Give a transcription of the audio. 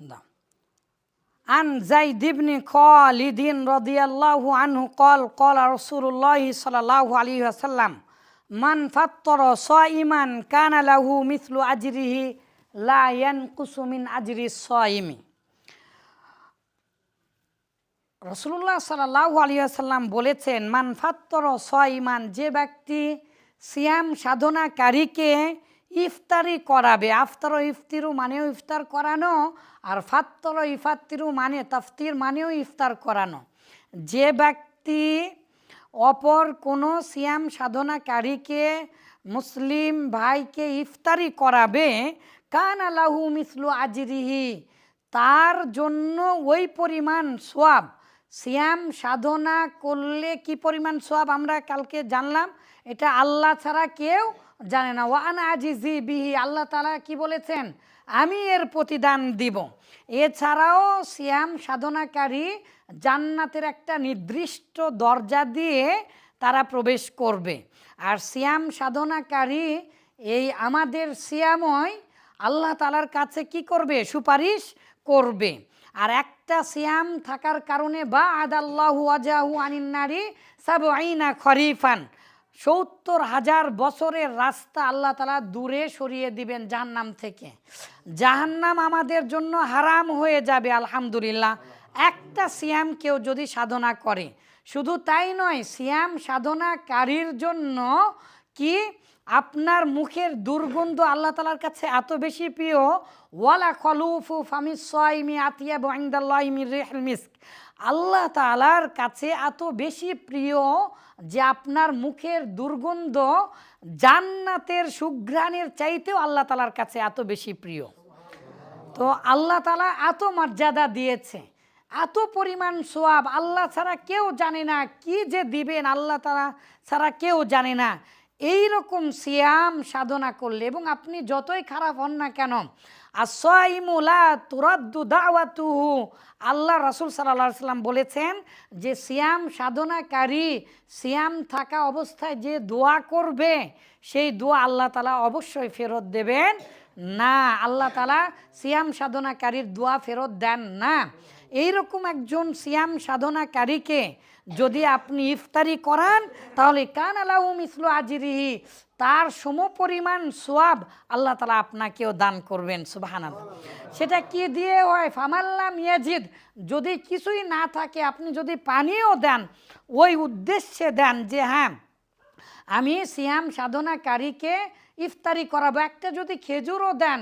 দাও عن زيد بن خالد رضي الله عنه قال قال رسول الله صلى الله عليه وسلم من فطر صائما كان له مثل أجره لا ينقص من أجر الصائم রসুল্লাহ সাল্লাহ আলিয়াল্লাম বলেছেন মান ফাত্তর সইমান যে ব্যক্তি সিয়াম সাধনাকারীকে ইফতারি করাবে। আফতার ইফতিরু মানেও ইফতার করানো আর ফাত্তর ইফাত্তিরু মানে তাফতির মানেও ইফতার করানো। যে ব্যক্তি অপর কোনো সিয়াম সাধনাকারীকে, মুসলিম ভাইকে ইফতারি করাবে, কান আলাহু মিসলু আজরিহি, তার জন্য ওই পরিমাণ সোয়াব সিয়াম সাধনা করলে কি পরিমাণ সব আমরা কালকে জানলাম। এটা আল্লাহ ছাড়া কেউ জানে না। ওয়ান আজিজি বিহি, আল্লাহ তালা কি বলেছেন? আমি এর প্রতিদান দিব। এছাড়াও সিয়াম সাধনাকারী জান্নাতের একটা নির্দিষ্ট দরজা দিয়ে তারা প্রবেশ করবে। আর সিয়াম সাধনাকারী এই আমাদের সিয়াময় আল্লাহ তালার কাছে কি করবে? সুপারিশ করবে। আর একটা সিয়াম থাকার কারণে বা আদাল্লাহু আজাহু আনিন নারী সাব আইনা খরিফান। সত্তর হাজার বছরের রাস্তা আল্লাহ তালা দূরে সরিয়ে দিবেন জাহান্নাম থেকে। জাহান্নাম আমাদের জন্য হারাম হয়ে যাবে, আলহামদুলিল্লাহ। একটা সিয়াম কেউ যদি সাধনা করে, শুধু তাই নয়, সিয়াম সাধনাকারীর জন্য কি আপনার মুখের দুর্গন্ধ আল্লাহ তালার কাছে এত বেশি প্রিয়, ওয়ালা খলুফু ফামি সাইমি আতিয়া বাইন্দাল্লাহিমি মিস্ক। আল্লাহ তালার কাছে এত বেশি প্রিয় যে আপনার মুখের দুর্গন্ধ জান্নাতের সুঘ্রাণের চাইতেও আল্লাহ তালার কাছে এত বেশি প্রিয়। তো আল্লাহ তালা এত মর্যাদা দিয়েছে, এত পরিমাণ সোয়াব, আল্লাহ ছাড়া কেউ জানে না কি যে দিবেন, আল্লাহ তালা ছাড়া কেউ জানে না। এই রকম সিয়াম সাধনা করলে এবং আপনি যতই খারাপ হন না কেন আসইমুলা তুরাদ্দু দাওয়াতুহু। আল্লাহ রাসুল সাল্লাহ সাল্লাম বলেছেন যে সিয়াম সাধনাকারী, সিয়াম থাকা অবস্থায় যে দোয়া করবে, সেই দোয়া আল্লাহ তালা অবশ্যই ফেরত দেবেন। না, আল্লাহ তালা সিয়াম সাধনাকারীর দোয়া ফেরত দেন না। এইরকম একজন সিয়াম সাধনাকারীকে যদি আপনি ইফতারি করান, তাহলে কান আলাউ মিসলু আজিরিহি, তার সমপরিমাণ সোয়াব আল্লাহ তালা আপনাকেও দান করবেন সুবাহান সেটা কি দিয়ে হয়? ফামাল্লাম ইয়াজিদ, যদি কিছুই না থাকে, আপনি যদি পানিও দেন, ওই উদ্দেশ্যে দেন যে হ্যাঁ আমি সিয়াম সাধনাকারীকে ইফতারি করাবো। একটা যদি খেজুরও দেন